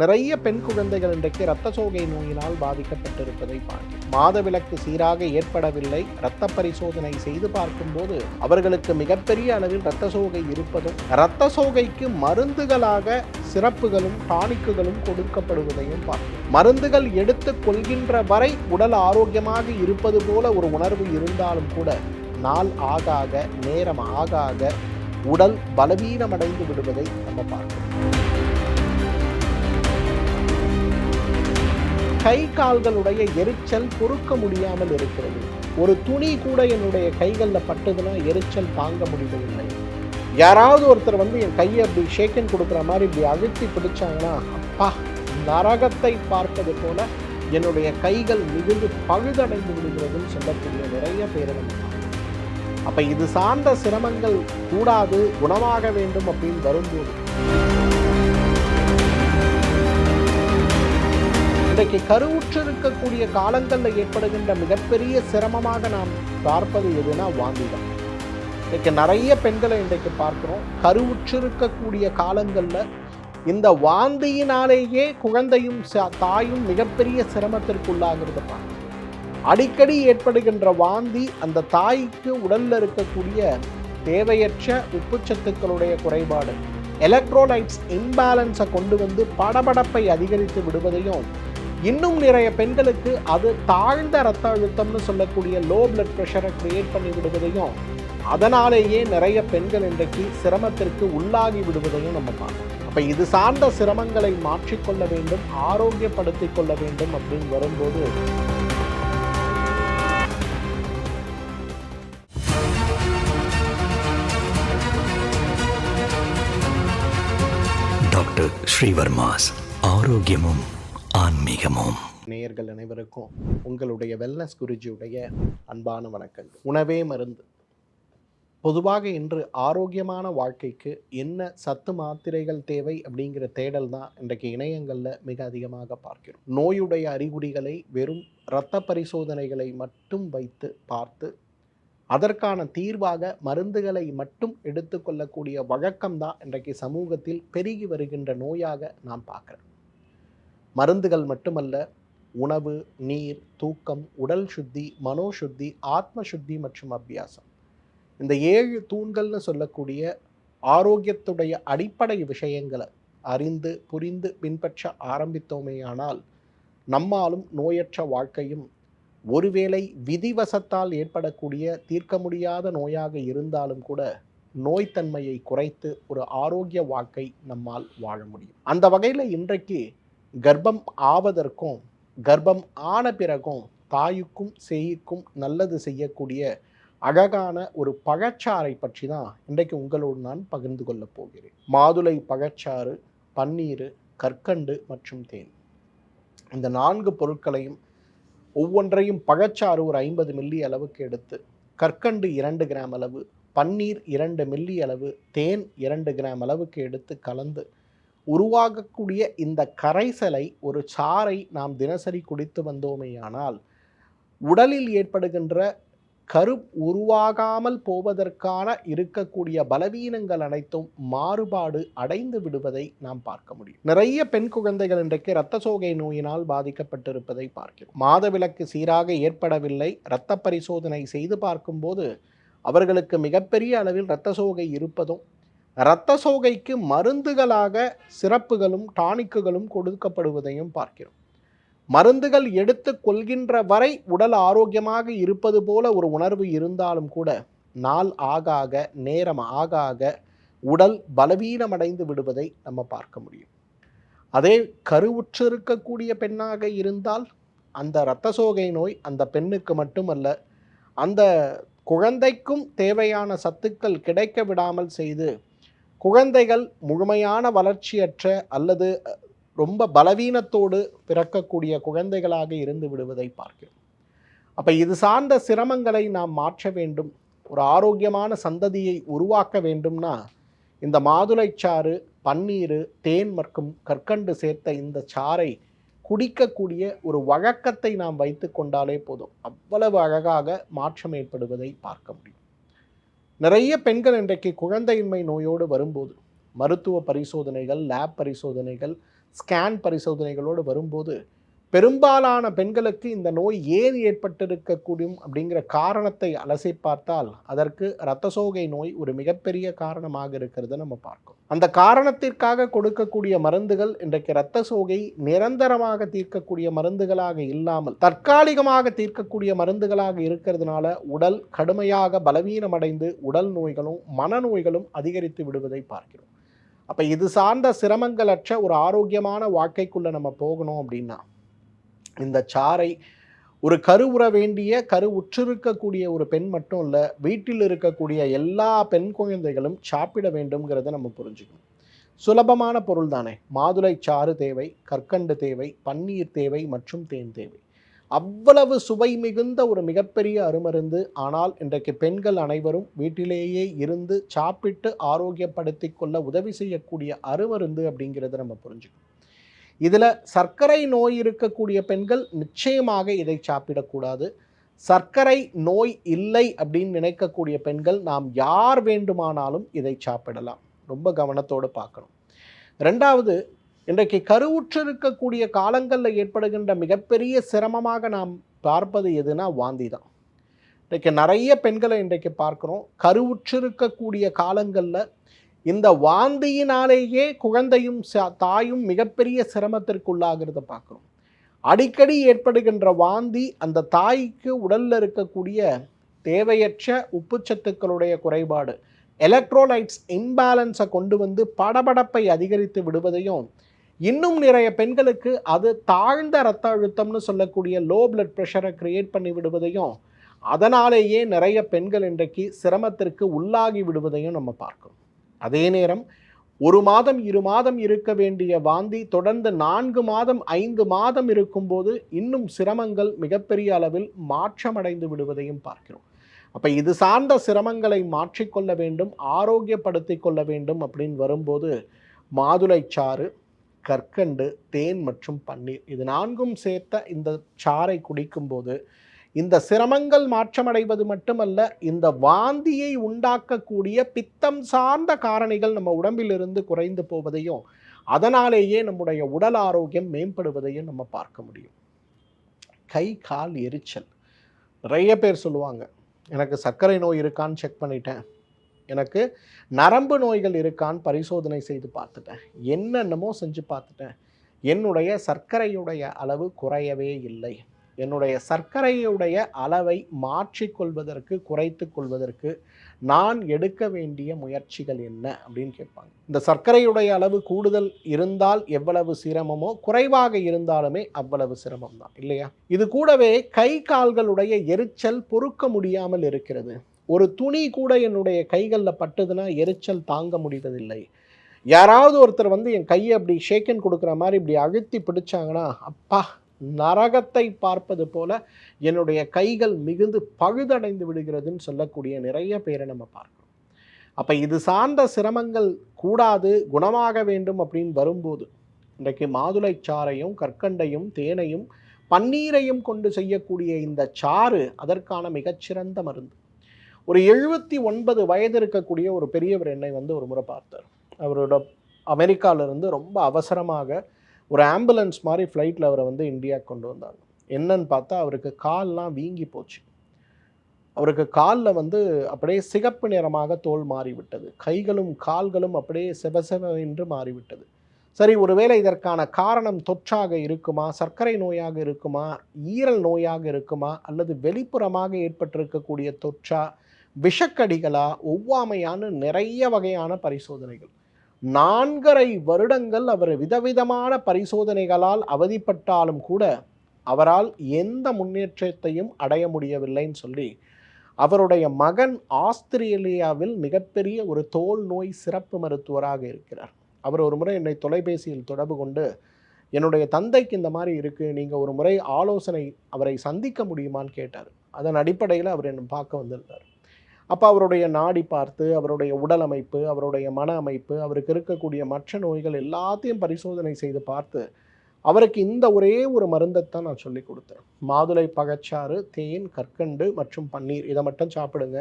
நிறைய பெண் குழந்தைகள் இன்றைக்கு இரத்த சோகை நோயினால் பாதிக்கப்பட்டிருப்பதை பார்க்கிறோம். மாதவிலக்கு சீராக ஏற்படவில்லை. இரத்த பரிசோதனை செய்து பார்க்கும்போது அவர்களுக்கு மிகப்பெரிய அளவில் இரத்த சோகை இருப்பதும் இரத்த சோகைக்கு மருந்துகளாக சிறப்புகளும் டானிக்குகளும் கொடுக்கப்படுவதையும் பார்க்கும் மருந்துகள் எடுத்து கொள்கின்ற வரை உடல் ஆரோக்கியமாக இருப்பது போல ஒரு உணர்வு இருந்தாலும் கூட நாள் ஆக ஆக நேரம் ஆக ஆக உடல் பலவீனமடைந்து விடுவதை நம்ம பார்க்கிறோம். கை கால்களுடைய எரிச்சல் பொறுக்க முடியாமல் இருக்கிறது. ஒரு துணி கூட என்னுடைய கைகளில் பட்டதுன்னா எரிச்சல் தாங்க முடியவில்லை. யாராவது ஒருத்தர் வந்து என் கையை அப்படி ஷேக்கன் கொடுக்குற மாதிரி இப்படி அழுத்தி பிடிச்சாங்கன்னா அப்பா நரகத்தை பார்ப்பது போல என்னுடைய கைகள் மிகுந்து பழுதடைந்து விடுகிறதுன்னு சொல்லக்கூடிய நிறைய பேரை நம்ம இது சார்ந்த சிரமங்கள் கூடாது குணமாக வேண்டும் அப்படின்னு வரும்போது இன்றைக்கு கருவுற்று இருக்கக்கூடிய காலங்களில் ஏற்படுகின்ற மிகப்பெரிய சிரமமாக நாம் பார்ப்பது எதுனா வாந்தி தான் இன்றைக்கு நிறைய பெண்களை இன்றைக்கு பார்க்குறோம். கருவுற்று இருக்கக்கூடிய காலங்களில் இந்த வாந்தியினாலேயே குழந்தையும் ச- தாயும் மிகப்பெரிய சிரமத்திற்குள்ளாகிறது பார்க்கணும் அடிக்கடி ஏற்படுகின்ற வாந்தி அந்த தாய்க்கு உடலில் இருக்கக்கூடிய தேவையற்ற உப்புச்சத்துக்களுடைய குறைபாடு எலக்ட்ரோலைட்ஸ் இம்பேலன்ஸை கொண்டு வந்து படபடப்பை அதிகரித்து விடுவதையும் இன்னும் நிறைய பெண்களுக்கு அது தாழ்ந்த ரத்த அழுத்தம்னு சொல்லக்கூடிய லோ பிளட் ப்ரெஷரை க்ரியேட் பண்ணி விடுவதையும் அதனாலேயே நிறைய பெண்கள் இன்றைக்கு சிரமத்திற்கு உள்ளாகி விடுவதையும் நம்ம பார்க்கணும் அப்போ இது சார்ந்த சிரமங்களை மாற்றிக்கொள்ள வேண்டும் ஆரோக்கியப்படுத்திக் கொள்ள வேண்டும் அப்படின்னு வரும்போது டாக்டர் ஸ்ரீவர்மாஸ் ஆரோக்கியமும் ஆன்மீகமும். நேயர்கள் அனைவருக்கும் உங்களுடைய வெல்னஸ் குருஜியுடைய அன்பான வணக்கங்கள். உணவே மருந்து. பொதுவாக இன்று ஆரோக்கியமான வாழ்க்கைக்கு என்ன சத்து மாத்திரைகள் தேவை அப்படிங்கிற தேடல் தான் இன்றைக்கு இணையங்களில் மிக அதிகமாக பார்க்கிறோம். நோயுடைய அறிகுறிகளை வெறும் இரத்த பரிசோதனைகளை மட்டும் வைத்து பார்த்து அதற்கான தீர்வாக மருந்துகளை மட்டும் எடுத்துக்கொள்ளக்கூடிய வழக்கம் தான் இன்றைக்கு சமூகத்தில் பெருகி வருகின்ற நோயாக நாம் பார்க்குறோம். மருந்துகள் மட்டுமல்ல உணவு நீர் தூக்கம் உடல் சுத்தி மனோசுத்தி ஆத்ம சுத்தி மற்றும் அபியாசம். இந்த ஏழு தூண்கள்னு சொல்லக்கூடிய ஆரோக்கியத்துடைய அடிப்படை விஷயங்களை அறிந்து புரிந்து பின்பற்ற ஆரம்பித்தோமேயானால் நம்மாலும் நோயற்ற வாழ்க்கையும் ஒருவேளை விதிவசத்தால் ஏற்படக்கூடிய தீர்க்க முடியாத நோயாக இருந்தாலும் கூட நோய்த்தன்மையை குறைத்து ஒரு ஆரோக்கிய வாழ்க்கை நம்மால் வாழ முடியும். அந்த வகையில் இன்றைக்கு கர்ப்பம் ஆவதற்கும் கர்ப்பம் ஆன பிறகும் தாய்க்கும் சேய்க்கும் நல்லது செய்யக்கூடிய அழகான ஒரு பழச்சாறை பற்றி தான் இன்றைக்கு உங்களோடு நான் பகிர்ந்து கொள்ளப் போகிறேன். மாதுளை பழச்சாறு பன்னீர் கற்கண்டு மற்றும் தேன். இந்த நான்கு பொருட்களையும் ஒவ்வொன்றையும் பழச்சாறு ஒரு ஐம்பது மில்லி அளவுக்கு எடுத்து கற்கண்டு இரண்டு கிராம் அளவு பன்னீர் இரண்டு மில்லி அளவு தேன் இரண்டு கிராம் அளவுக்கு எடுத்து கலந்து உருவாகக்கூடிய இந்த கரைசலை ஒரு சாறை நாம் தினசரி குடித்து வந்தோமேயானால் உடலில் ஏற்படுகின்ற கரு உருவாகாமல் போவதற்கான இருக்கக்கூடிய பலவீனங்கள் அனைத்தும் மாறுபாடு அடைந்து விடுவதை நாம் பார்க்க முடியும். நிறைய பெண் குழந்தைகள் இன்றைக்கு இரத்த சோகை நோயினால் பாதிக்கப்பட்டிருப்பதை பார்க்கிறோம். மாதவிலக்கு சீராக ஏற்படவில்லை. இரத்த பரிசோதனை செய்து பார்க்கும்போது அவர்களுக்கு மிகப்பெரிய அளவில் இரத்த சோகை இருப்பதும் இரத்த சோகைக்கு மருந்துகளாக சிறப்புகளும் டானிக்குகளும் கொடுக்கப்படுவதையும் பார்க்கிறோம். மருந்துகள் எடுத்து கொள்கின்ற வரை உடல் ஆரோக்கியமாக இருப்பது போல ஒரு உணர்வு இருந்தாலும் கூட நாள் ஆக ஆக நேரம் ஆக ஆக உடல் பலவீனமடைந்து விடுவதை நம்ம பார்க்க முடியும். அதே கருவுற்று இருக்கக்கூடிய பெண்ணாக இருந்தால் அந்த இரத்த சோகை நோய் அந்த பெண்ணுக்கு மட்டுமல்ல அந்த குழந்தைக்கும் தேவையான சத்துக்கள் கிடைக்க விடாமல் செய்து குழந்தைகள் முழுமையான வளர்ச்சியற்ற அல்லது ரொம்ப பலவீனத்தோடு பிறக்கக்கூடிய குழந்தைகளாக இருந்து விடுவதை பார்க்கிறோம். அப்போ இது சார்ந்த சிரமங்களை நாம் மாற்ற வேண்டும். ஒரு ஆரோக்கியமான சந்ததியை உருவாக்க வேண்டும்னா இந்த மாதுளைச்சாறு பன்னீர் தேன் மற்றும் கற்கண்டு சேர்த்த இந்த சாறை குடிக்கக்கூடிய ஒரு வழக்கத்தை நாம் வைத்து கொண்டாலே போதும். அவ்வளவு அழகாக மாற்றம் ஏற்படுவதை பார்க்க முடியும். நிறைய பெண்கள் இன்றைக்கு குழந்தையின்மை நோயோடு வரும்போது மருத்துவ பரிசோதனைகள் லேப் பரிசோதனைகள் ஸ்கேன் பரிசோதனைகளோடு வரும்போது பெரும்பாலான பெண்களுக்கு இந்த நோய் ஏன் ஏற்பட்டிருக்கக்கூடும் அப்படிங்கிற காரணத்தை அலசி பார்த்தால் அதற்கு இரத்த சோகை நோய் ஒரு மிகப்பெரிய காரணமாக இருக்கிறத நம்ம பார்க்கோம் அந்த காரணத்திற்காக கொடுக்கக்கூடிய மருந்துகள் இன்றைக்கு இரத்த சோகை நிரந்தரமாக தீர்க்கக்கூடிய மருந்துகளாக இல்லாமல் தற்காலிகமாக தீர்க்கக்கூடிய மருந்துகளாக இருக்கிறதுனால உடல் கடுமையாக பலவீனமடைந்து உடல் நோய்களும் மனநோய்களும் அதிகரித்து விடுவதை பார்க்கிறோம். அப்போ இது சார்ந்த சிரமங்களற்ற ஒரு ஆரோக்கியமான வாழ்க்கைக்குள்ளே நம்ம போகணும் அப்படின்னா இந்த சாறை ஒரு கருவுற வேண்டிய கரு உற்றிருக்கக்கூடிய ஒரு பெண் மட்டும் இல்லை வீட்டில் இருக்கக்கூடிய எல்லா பெண் குழந்தைகளும் சாப்பிட வேண்டும்ங்கிறத நம்ம புரிஞ்சுக்கணும். சுலபமான பொருள் தானே. மாதுளை சாறு தேவை கற்கண்டு தேவை பன்னீர் தேவை மற்றும் தேன் தேவை. அவ்வளவு சுவை மிகுந்த ஒரு மிகப்பெரிய அருமருந்து. ஆனால் இன்றைக்கு பெண்கள் அனைவரும் வீட்டிலேயே இருந்து சாப்பிட்டு ஆரோக்கியப்படுத்தி கொள்ள உதவி செய்யக்கூடிய அருமருந்து அப்படிங்கிறத நம்ம புரிஞ்சுக்கணும். இதில் சர்க்கரை நோய் இருக்கக்கூடிய பெண்கள் நிச்சயமாக இதை சாப்பிடக்கூடாது. சர்க்கரை நோய் இல்லை அப்படின்னு நினைக்கக்கூடிய பெண்கள் நாம் யார் வேண்டுமானாலும் இதை சாப்பிடலாம். ரொம்ப கவனத்தோடு பார்க்கணும். ரெண்டாவது இன்றைக்கு கருவுற்று இருக்கக்கூடிய காலங்களில் ஏற்படுகின்ற மிகப்பெரிய சிரமமாக நாம் பார்ப்பது எதுனா வாந்தி தான். இன்றைக்கு நிறைய பெண்களை இன்றைக்கு பார்க்குறோம். கருவுற்று இருக்கக்கூடிய காலங்களில் இந்த வாந்தியினாலேயே குழந்தையும் ச- தாயும் மிகப்பெரிய சிரமத்திற்குள்ளாகிறத பார்க்குறோம். அடிக்கடி ஏற்படுகின்ற வாந்தி அந்த தாய்க்கு உடலில் இருக்கக்கூடிய தேவையற்ற உப்புச்சத்துக்களுடைய குறைபாடு எலக்ட்ரோலைட்ஸ் இம்பேலன்ஸை கொண்டு வந்து படபடப்பை அதிகரித்து விடுவதையும் இன்னும் நிறைய பெண்களுக்கு அது தாழ்ந்த ரத்த அழுத்தம்னு சொல்லக்கூடிய லோ பிளட் ப்ரெஷரை க்ரியேட் பண்ணி விடுவதையும் அதனாலேயே நிறைய பெண்கள் இன்றைக்கு சிரமத்திற்கு உள்ளாகி விடுவதையும் நம்ம பார்க்கணும் அதே நேரம் ஒரு மாதம் இரு மாதம் இருக்க வேண்டிய வாந்தி தொடர்ந்து நான்கு மாதம் ஐந்து மாதம் இருக்கும்போது இன்னும் சிரமங்கள் மிகப்பெரிய அளவில் மாற்றமடைந்து விடுவதையும் பார்க்கிறோம். அப்போ இது சார்ந்த சிரமங்களை மாற்றிக்கொள்ள வேண்டும் ஆரோக்கியப்படுத்தி கொள்ள வேண்டும் அப்படின்னு வரும்போது மாதுளை சாறு கற்கண்டு தேன் மற்றும் பன்னீர் இது நான்கும் சேர்த்த இந்த சாறை குடிக்கும்போது இந்த சிரமங்கள் மாற்றமடைவது மட்டுமல்ல இந்த வாந்தியை உண்டாக்கக்கூடிய பித்தம் சார்ந்த காரணிகள் நம்ம உடம்பிலிருந்து குறைந்து போவதையும் அதனாலேயே நம்முடைய உடல் ஆரோக்கியம் மேம்படுவதையும் நம்ம பார்க்க முடியும். கை கால் எரிச்சல். நிறைய பேர் சொல்லுவாங்க எனக்கு சர்க்கரை நோய் இருக்கான்னு செக் பண்ணிட்டேன். எனக்கு நரம்பு நோய்கள் இருக்கான்னு பரிசோதனை செய்து பார்த்துட்டேன். என்னென்னமோ செஞ்சு பார்த்துட்டேன். என்னுடைய சர்க்கரையுடைய அளவு குறையவே இல்லை. என்னுடைய சர்க்கரையுடைய அளவை மாற்றிக்கொள்வதற்கு குறைத்து கொள்வதற்கு நான் எடுக்க வேண்டிய முயற்சிகள் என்ன அப்படின்னு கேட்பாங்க. இந்த சர்க்கரையுடைய அளவு கூடுதல் இருந்தால் எவ்வளவு சிரமமோ குறைவாக இருந்தாலுமே அவ்வளவு சிரமம் தான் இல்லையா? இது கூடவே கை கால்களுடைய எரிச்சல் பொறுக்க முடியாமல் இருக்கிறது. ஒரு துணி கூட என்னுடைய கைகளில் பட்டுதுன்னா எரிச்சல் தாங்க முடிவதில்லை. யாராவது ஒருத்தர் வந்து என் கையை அப்படி ஷேக்கன் கொடுக்குற மாதிரி இப்படி அழுத்தி பிடிச்சாங்கன்னா அப்பா நரகத்தை பார்ப்பது போல என்னுடைய கைகள் மிகுந்து பழுதடைந்து விடுகிறதுன்னு சொல்லக்கூடிய நிறைய பேரை நம்ம பார்க்கிறோம். அப்போ இது சார்ந்த சிரமங்கள் கூடாது குணமாக வேண்டும் அப்படின்னு வரும்போது இன்றைக்கு மாதுளை சாறையும் கற்கண்டையும் தேனையும் பன்னீரையும் கொண்டு செய்யக்கூடிய இந்த சாறு அதற்கான மிகச்சிறந்த மருந்து. ஒரு எழுபத்தி ஒன்பது வயது இருக்கக்கூடிய ஒரு பெரியவர் என்னை வந்து ஒரு முறை பார்த்தார். அவரோட அமெரிக்காவிலிருந்து ரொம்ப அவசரமாக ஒரு ஆம்புலன்ஸ் மாதிரி ஃப்ளைட்டில் அவரை வந்து இந்தியாவுக்கு கொண்டு வந்தாங்க. என்னன்னு பார்த்தா அவருக்கு கால்லாம் வீங்கி போச்சு. அவருக்கு காலில் வந்து அப்படியே சிகப்பு நிறமாக தோல் மாறிவிட்டது. கைகளும் கால்களும் அப்படியே செவசெவ என்று மாறிவிட்டது. சரி ஒருவேளை இதற்கான காரணம் தொற்றாக இருக்குமா? சர்க்கரை நோயாக இருக்குமா? ஈரல் நோயாக இருக்குமா? அல்லது வெளிப்புறமாக ஏற்பட்டிருக்கக்கூடிய தொற்றா? விஷக்கடிகளா? ஒவ்வாமையான நிறைய வகையான பரிசோதனைகள். நான்கரை வருடங்கள் அவர் விதவிதமான பரிசோதனைகளால் அவதிப்பட்டாலும் கூட அவரால் எந்த முன்னேற்றத்தையும் அடைய முடியவில்லைன்னு சொல்லி அவருடைய மகன் ஆஸ்திரேலியாவில் மிகப்பெரிய ஒரு தோல் நோய் சிறப்பு மருத்துவராக இருக்கிறார். அவர் ஒரு முறை என்னை தொலைபேசியில் தொடர்பு கொண்டு என்னுடைய தந்தைக்கு இந்த மாதிரி இருக்குது நீங்கள் ஒரு முறை ஆலோசனை அவரை சந்திக்க முடியுமான்னு கேட்டார். அதன் அடிப்படையில் அவர் என்னை பார்க்க வந்திருந்தார். அப்போ அவருடைய நாடி பார்த்து அவருடைய உடல் அமைப்பு அவருடைய மன அமைப்பு அவருக்கு இருக்கக்கூடிய மற்ற நோய்கள் எல்லாத்தையும் பரிசோதனை செய்து பார்த்து அவருக்கு இந்த ஒரே ஒரு மருந்தைத்தான் நான் சொல்லி கொடுத்தேன். மாதுளை பகச்சாறு தேன் கற்கண்டு மற்றும் பன்னீர். இதை மட்டும் சாப்பிடுங்க.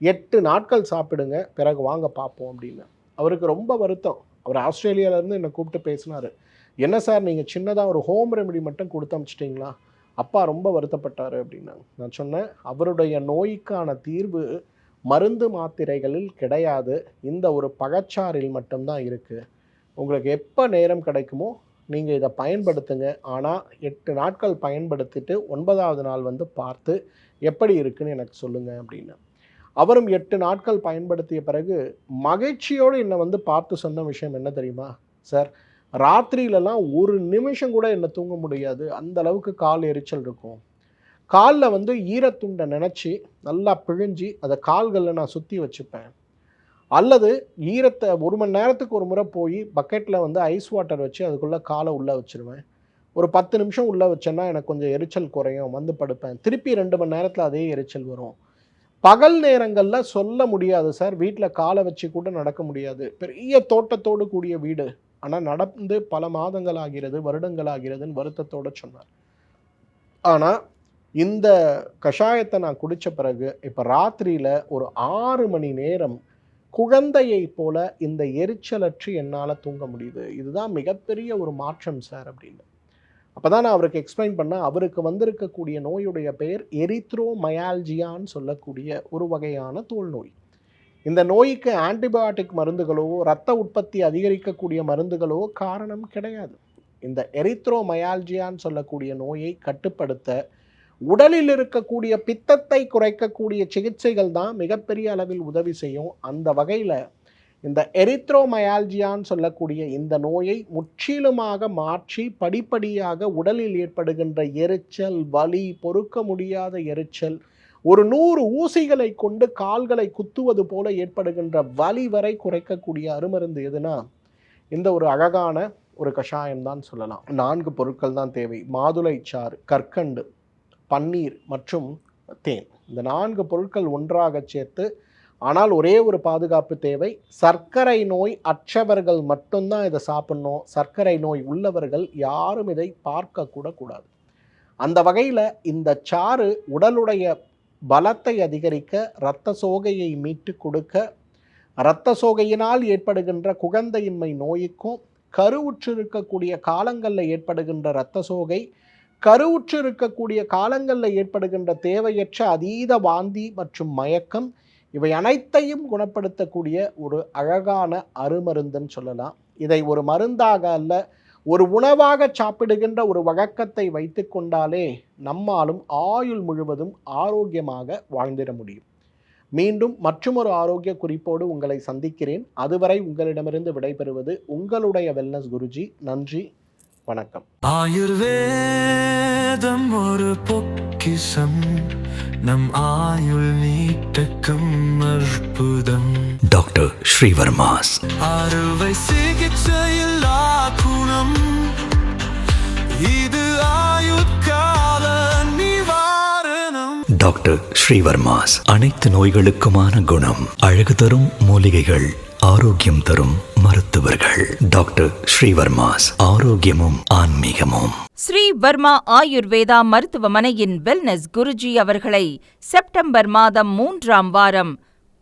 எட்டு நாட்கள் சாப்பிடுங்க. பிறகு வாங்க பார்ப்போம் அப்படின்னு. அவருக்கு ரொம்ப வருத்தம். அவர் ஆஸ்திரேலியாவிலேருந்து என்னை கூப்பிட்டு பேசினார். என்ன சார் நீங்கள் சின்னதாக ஒரு ஹோம் ரெமெடி மட்டும் கொடுத்து அமிச்சிட்டிங்களா? அப்பா ரொம்ப வருத்தப்பட்டார் அப்படின்னாங்க. நான் சொன்னேன் அவருடைய நோய்க்கான தீர்வு மருந்து மாத்திரைகளில் கிடையாது. இந்த ஒரு பகச்சாரில் மட்டும்தான் இருக்குது உங்களுக்கு எப்போ நேரம் கிடைக்குமோ நீங்கள் இதை பயன்படுத்துங்க. ஆனால் எட்டு நாட்கள் பயன்படுத்திட்டு ஒன்பதாவது நாள் வந்து பார்த்து எப்படி இருக்குன்னு எனக்கு சொல்லுங்கள் அப்படின்னு. அவரும் எட்டு நாட்கள் பயன்படுத்திய பிறகு மகிழ்ச்சியோடு என்னை வந்து பார்த்து சொன்ன விஷயம் என்ன தெரியுமா? சார் ராத்திரியிலலாம் ஒரு நிமிஷம் கூட என்னை தூங்க முடியாது. அந்த அளவுக்கு கால் எரிச்சல் இருக்கும். காலில் வந்து ஈரத்துண்டை நினச்சி நல்லா பிழிஞ்சு அதை கால்களில் நான் சுற்றி வச்சுப்பேன். அல்லது ஈரத்தை ஒரு மணி நேரத்துக்கு ஒரு முறை போய் பக்கெட்டில் வந்து ஐஸ் வாட்டர் வச்சு அதுக்குள்ளே காலை உள்ளே வச்சுருவேன். ஒரு பத்து நிமிஷம் உள்ளே வச்சேன்னா எனக்கு கொஞ்சம் எரிச்சல் குறையும் வந்து படுப்பேன். திருப்பி ரெண்டு மணி நேரத்தில் அதே எரிச்சல் வரும். பகல் நேரங்களில் சொல்ல முடியாது சார். வீட்டில் காலை வச்சு கூட நடக்க முடியாது. பெரிய தோட்டத்தோடு கூடிய வீடு. ஆனால் நடந்து பல மாதங்கள் ஆகிறது வருடங்கள் ஆகிறதுன்னு வருத்தத்தோடு சொன்னார். ஆனால் இந்த கஷாயத்தை நான் குடித்த பிறகு இப்போ ராத்திரியில் ஒரு ஆறு மணி நேரம் குழந்தையை போல இந்த எரிச்சலற்று என்னால் தூங்க முடியுது. இதுதான் மிகப்பெரிய ஒரு மாற்றம் சார் அப்படின்னு. அப்போ தான் நான் அவருக்கு எக்ஸ்பிளைன் பண்ணேன். அவருக்கு வந்திருக்கக்கூடிய நோயுடைய பெயர் எரித்ரோமயால்ஜியான்னு சொல்லக்கூடிய ஒரு வகையான தோல் நோய் இந்த நோய்க்கு ஆன்டிபயோட்டிக் மருந்துகளோ இரத்த உற்பத்தி அதிகரிக்கக்கூடிய மருந்துகளோ காரணம் கிடையாது. இந்த எரித்ரோமயால்ஜியான்னு சொல்லக்கூடிய நோயை கட்டுப்படுத்த உடலில் இருக்கக்கூடிய பித்தத்தை குறைக்கக்கூடிய சிகிச்சைகள் தான் மிகப்பெரிய அளவில் உதவி செய்யும். அந்த வகையில் இந்த எரித்ரோமயால்ஜியான்னு சொல்லக்கூடிய இந்த நோயை முற்றிலுமாக மாற்றி படிப்படியாக உடலில் ஏற்படுகின்ற எரிச்சல் வலி பொறுக்க முடியாத எரிச்சல் ஒரு நூறு ஊசிகளை கொண்டு கால்களை குத்துவது போல ஏற்படுகின்ற வலி வரை குறைக்கக்கூடிய அருமருந்து எதுனா இந்த ஒரு அழகான ஒரு கஷாயம் தான் சொல்லலாம். நான்கு பொருட்கள் தான் தேவை. மாதுளை சாறு கற்கண்டு பன்னீர் மற்றும் தேன். இந்த நான்கு பொருட்கள் ஒன்றாக சேர்த்து ஆனால் ஒரே ஒரு பாதுகாப்பு தேவை. சர்க்கரை நோய் அற்றவர்கள் மட்டும்தான் இதை சாப்பிடணும். சர்க்கரை நோய் உள்ளவர்கள் யாரும் இதை பார்க்கக்கூட கூடாது. அந்த வகையில் இந்த சாறு உடலுடைய பலத்தை அதிகரிக்க இரத்த சோகையை மீட்டு கொடுக்க இரத்த சோகையினால் ஏற்படுகின்ற குழந்தையின்மை நோய்க்கும் கருவுற்று இருக்கக்கூடிய காலங்களில் ஏற்படுகின்ற இரத்த சோகை கருவுற்று இருக்கக்கூடிய காலங்களில் ஏற்படுகின்ற தேவையற்ற அதீத வாந்தி மற்றும் மயக்கம் இவை அனைத்தையும் குணப்படுத்தக்கூடிய ஒரு அழகான அருமருந்துன்னு சொல்லலாம். இதை ஒரு மருந்தாக அல்ல ஒரு உணவாக சாப்பிடுகின்ற ஒரு வழக்கத்தை வைத்து கொண்டாலே நம்மாலும் ஆயுள் முழுவதும் ஆரோக்கியமாக வாழ்ந்திட முடியும். மீண்டும் மற்றொரு ஆரோக்கிய குறிப்போடு உங்களை சந்திக்கிறேன். அதுவரை உங்களிடமிருந்து விடைபெறுவது உங்களுடைய வெல்னஸ் குருஜி. நன்றி. வணக்கம். ஆயுர்வேதம் ஒரு பொக்கிஷம். நம் ஆயுள் நீட்டக்கும் அற்புதம். டாக்டர் ஸ்ரீவர்மாஸ். அறுவை சிகிச்சையில்லா குணம். இது ஆயுட்கால நிவாரணம். டாக்டர் ஸ்ரீவர்மாஸ் அனைத்து நோய்களுக்குமான குணம். அழகு தரும் மூலிகைகள். ஆரோக்கியம் தரும் மருத்துவர்கள். டாக்டர் ஸ்ரீவர்மாஸ் ஆரோக்கியமும் ஆன்மீகமும். ஸ்ரீ வர்மா ஆயுர்வேதா மருத்துவமனையின் வெல்னஸ் குருஜி அவர்களை செப்டம்பர் மாதம் மூன்றாம் வாரம்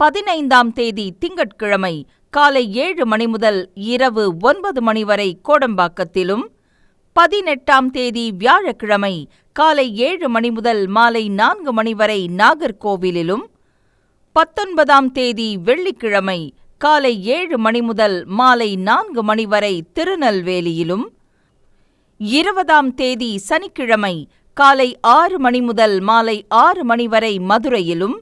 பதினைந்தாம் தேதி திங்கட்கிழமை காலை ஏழு மணி முதல் இரவு ஒன்பது மணி வரை கோடம்பாக்கத்திலும் பதினெட்டாம் தேதி வியாழக்கிழமை காலை ஏழு மணி முதல் மாலை நான்கு மணி வரை நாகர்கோவிலிலும் பத்தொன்பதாம் தேதி வெள்ளிக்கிழமை காலை ஏழு மணி முதல் மாலை நான்கு மணி வரை திருநெல்வேலியிலும். இருபதாம் தேதி சனிக்கிழமை காலை ஆறு மணி முதல் மாலை ஆறு மணி வரை மதுரையிலும்.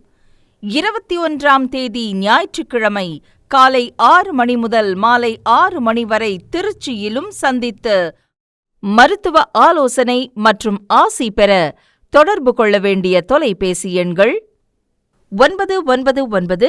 இருபத்தி ஒன்றாம் தேதி ஞாயிற்றுக்கிழமை காலை ஆறு மணி முதல் மாலை ஆறு மணி வரை திருச்சியிலும் சந்தித்து மருத்துவ ஆலோசனை மற்றும் ஆசி பெற தொடர்பு கொள்ள வேண்டிய தொலைபேசி எண்கள் ஒன்பது ஒன்பது ஒன்பது